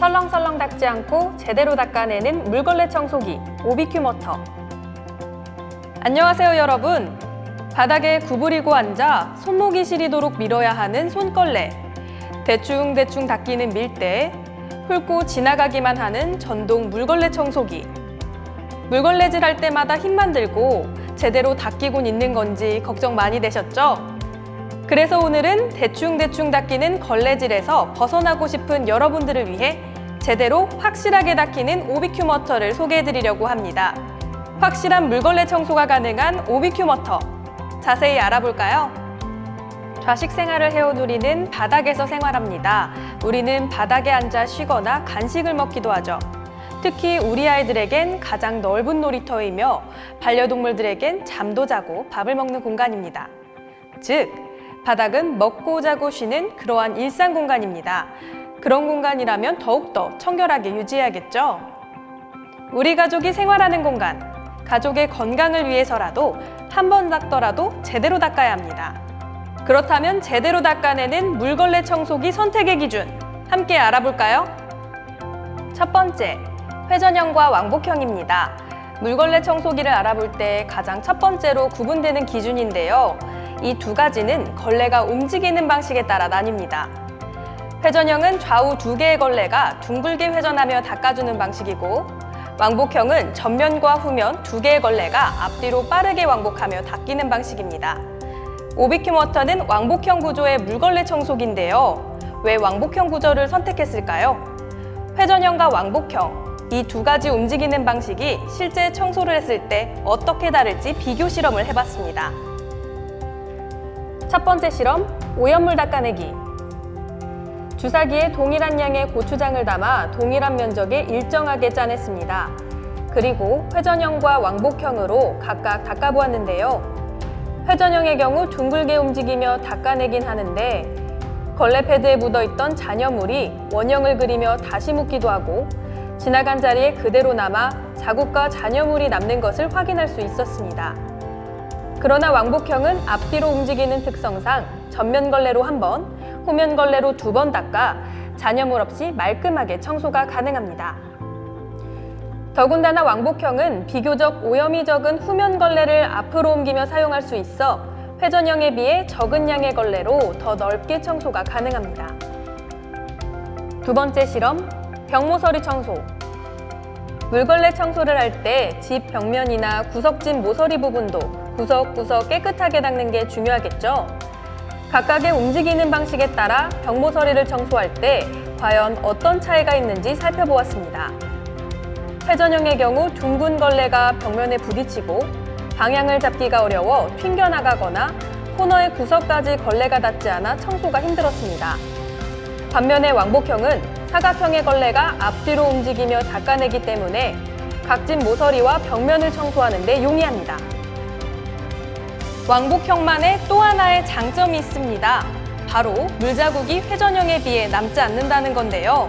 설렁설렁 닦지 않고 제대로 닦아내는 물걸레 청소기 오비큐 머터. 안녕하세요 여러분. 바닥에 구부리고 앉아 손목이 시리도록 밀어야 하는 손걸레. 대충대충 닦이는 밀대. 훑고 지나가기만 하는 전동 물걸레 청소기. 물걸레질 할 때마다 힘만 들고 제대로 닦이곤 있는 건지 걱정 많이 되셨죠? 그래서 오늘은 대충대충 닦이는 걸레질에서 벗어나고 싶은 여러분들을 위해 제대로 확실하게 닦이는 오비큐 머터를 소개해 드리려고 합니다. 확실한 물걸레 청소가 가능한 오비큐 머터. 자세히 알아볼까요? 좌식 생활을 해온 우리는 바닥에서 생활합니다. 우리는 바닥에 앉아 쉬거나 간식을 먹기도 하죠. 특히 우리 아이들에겐 가장 넓은 놀이터이며 반려동물들에겐 잠도 자고 밥을 먹는 공간입니다. 즉, 바닥은 먹고 자고 쉬는 그러한 일상 공간입니다. 그런 공간이라면 더욱더 청결하게 유지해야겠죠? 우리 가족이 생활하는 공간, 가족의 건강을 위해서라도 한 번 닦더라도 제대로 닦아야 합니다. 그렇다면 제대로 닦아내는 물걸레 청소기 선택의 기준 함께 알아볼까요? 첫 번째, 회전형과 왕복형입니다. 물걸레 청소기를 알아볼 때 가장 첫 번째로 구분되는 기준인데요. 이 두 가지는 걸레가 움직이는 방식에 따라 나뉩니다. 회전형은 좌우 두 개의 걸레가 둥글게 회전하며 닦아주는 방식이고, 왕복형은 전면과 후면 두 개의 걸레가 앞뒤로 빠르게 왕복하며 닦이는 방식입니다. 오비큐 워터는 왕복형 구조의 물걸레 청소기인데요. 왜 왕복형 구조를 선택했을까요? 회전형과 왕복형, 이 두 가지 움직이는 방식이 실제 청소를 했을 때 어떻게 다를지 비교 실험을 해봤습니다. 첫 번째 실험, 오염물 닦아내기. 주사기에 동일한 양의 고추장을 담아 동일한 면적에 일정하게 짜냈습니다. 그리고 회전형과 왕복형으로 각각 닦아보았는데요. 회전형의 경우 둥글게 움직이며 닦아내긴 하는데 걸레 패드에 묻어있던 잔여물이 원형을 그리며 다시 묻기도 하고 지나간 자리에 그대로 남아 자국과 잔여물이 남는 것을 확인할 수 있었습니다. 그러나 왕복형은 앞뒤로 움직이는 특성상 전면 걸레로 한 번, 후면 걸레로 두 번 닦아 잔여물 없이 말끔하게 청소가 가능합니다. 더군다나 왕복형은 비교적 오염이 적은 후면 걸레를 앞으로 옮기며 사용할 수 있어 회전형에 비해 적은 양의 걸레로 더 넓게 청소가 가능합니다. 두 번째 실험, 벽모서리 청소. 물걸레 청소를 할 때 집 벽면이나 구석진 모서리 부분도 구석구석 깨끗하게 닦는 게 중요하겠죠? 각각의 움직이는 방식에 따라 벽모서리를 청소할 때 과연 어떤 차이가 있는지 살펴보았습니다. 회전형의 경우 둥근 걸레가 벽면에 부딪히고 방향을 잡기가 어려워 튕겨나가거나 코너의 구석까지 걸레가 닿지 않아 청소가 힘들었습니다. 반면에 왕복형은 사각형의 걸레가 앞뒤로 움직이며 닦아내기 때문에 각진 모서리와 벽면을 청소하는 데 용이합니다. 왕복형만의 또 하나의 장점이 있습니다. 바로 물자국이 회전형에 비해 남지 않는다는 건데요.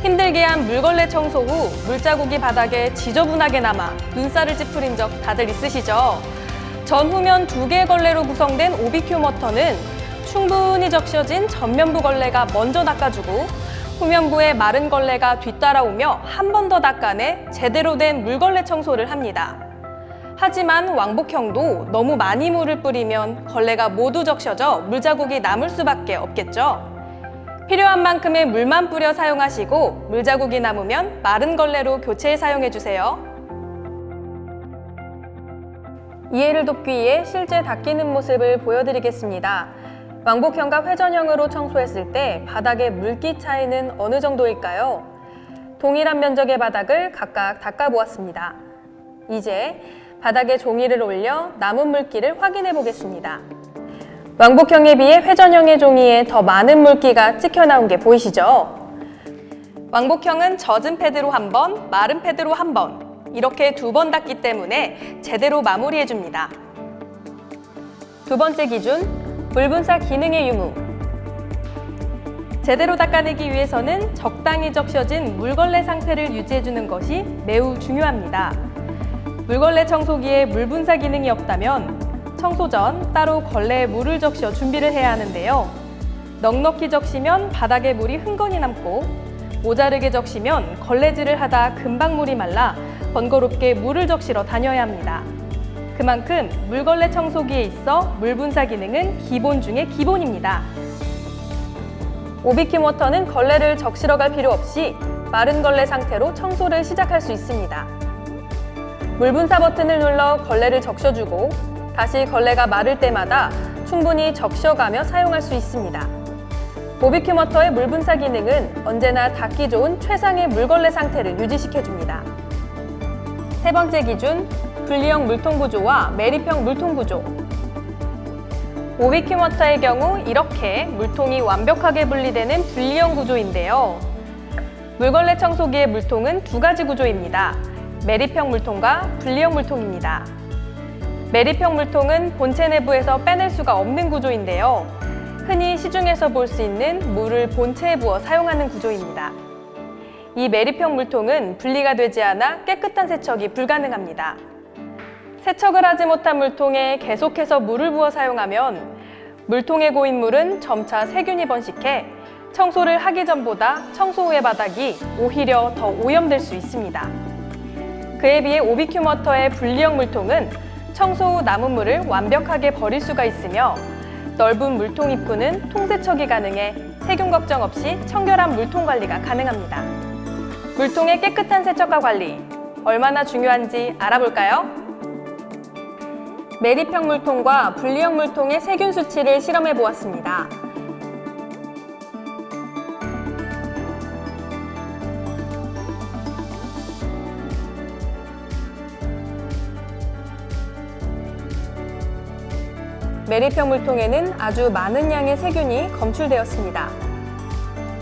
힘들게 한 물걸레 청소 후 물자국이 바닥에 지저분하게 남아 눈살을 찌푸린 적 다들 있으시죠? 전후면 두 개의 걸레로 구성된 오비큐 머터는 충분히 적셔진 전면부 걸레가 먼저 닦아주고 후면부의 마른 걸레가 뒤따라오며 한 번 더 닦아내 제대로 된 물걸레 청소를 합니다. 하지만 왕복형도 너무 많이 물을 뿌리면 걸레가 모두 적셔져 물자국이 남을 수밖에 없겠죠. 필요한 만큼의 물만 뿌려 사용하시고 물자국이 남으면 마른 걸레로 교체해 사용해 주세요. 이해를 돕기 위해 실제 닦이는 모습을 보여드리겠습니다. 왕복형과 회전형으로 청소했을 때 바닥의 물기 차이는 어느 정도일까요? 동일한 면적의 바닥을 각각 닦아 보았습니다. 이제 바닥에 종이를 올려 남은 물기를 확인해 보겠습니다. 왕복형에 비해 회전형의 종이에 더 많은 물기가 찍혀 나온 게 보이시죠? 왕복형은 젖은 패드로 한 번, 마른 패드로 한 번, 이렇게 두 번 닦기 때문에 제대로 마무리해 줍니다. 두 번째 기준, 물분사 기능의 유무. 제대로 닦아내기 위해서는 적당히 적셔진 물걸레 상태를 유지해 주는 것이 매우 중요합니다. 물걸레 청소기에 물 분사 기능이 없다면 청소 전 따로 걸레에 물을 적셔 준비를 해야 하는데요. 넉넉히 적시면 바닥에 물이 흥건히 남고 모자르게 적시면 걸레질을 하다 금방 물이 말라 번거롭게 물을 적시러 다녀야 합니다. 그만큼 물걸레 청소기에 있어 물 분사 기능은 기본 중의 기본입니다. 오비큐 모터는 걸레를 적시러 갈 필요 없이 마른 걸레 상태로 청소를 시작할 수 있습니다. 물 분사 버튼을 눌러 걸레를 적셔주고 다시 걸레가 마를 때마다 충분히 적셔가며 사용할 수 있습니다. 보비큐 모터의 물 분사 기능은 언제나 닿기 좋은 최상의 물걸레 상태를 유지시켜줍니다. 세 번째 기준, 분리형 물통 구조와 매립형 물통 구조. 오비큐 모터의 경우 이렇게 물통이 완벽하게 분리되는 분리형 구조인데요. 물걸레 청소기의 물통은 두 가지 구조입니다. 매립형 물통과 분리형 물통입니다. 매립형 물통은 본체 내부에서 빼낼 수가 없는 구조인데요. 흔히 시중에서 볼 수 있는 물을 본체에 부어 사용하는 구조입니다. 이 매립형 물통은 분리가 되지 않아 깨끗한 세척이 불가능합니다. 세척을 하지 못한 물통에 계속해서 물을 부어 사용하면 물통에 고인 물은 점차 세균이 번식해 청소를 하기 전보다 청소 후의 바닥이 오히려 더 오염될 수 있습니다. 그에 비해 오비큐 머터의 분리형 물통은 청소 후 남은 물을 완벽하게 버릴 수가 있으며 넓은 물통 입구는 통세척이 가능해 세균 걱정 없이 청결한 물통 관리가 가능합니다. 물통의 깨끗한 세척과 관리 얼마나 중요한지 알아볼까요? 매립형 물통과 분리형 물통의 세균 수치를 실험해 보았습니다. 매립형 물통에는 아주 많은 양의 세균이 검출되었습니다.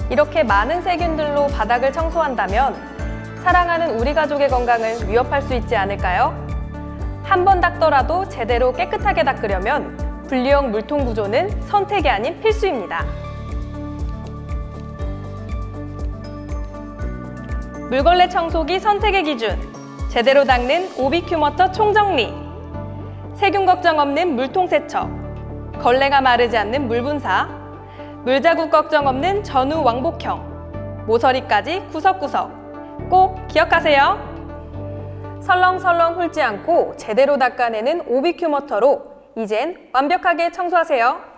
이렇게 많은 세균들로 바닥을 청소한다면 사랑하는 우리 가족의 건강을 위협할 수 있지 않을까요? 한 번 닦더라도 제대로 깨끗하게 닦으려면 분리형 물통 구조는 선택이 아닌 필수입니다. 물걸레 청소기 선택의 기준 제대로 닦는 오비큐 머터 총정리 세균 걱정 없는 물통 세척 걸레가 마르지 않는 물 분사 물자국 걱정 없는 전후 왕복형 모서리까지 구석구석 꼭 기억하세요. 설렁설렁 훑지 않고 제대로 닦아내는 오비큐 머터로 이젠 완벽하게 청소하세요.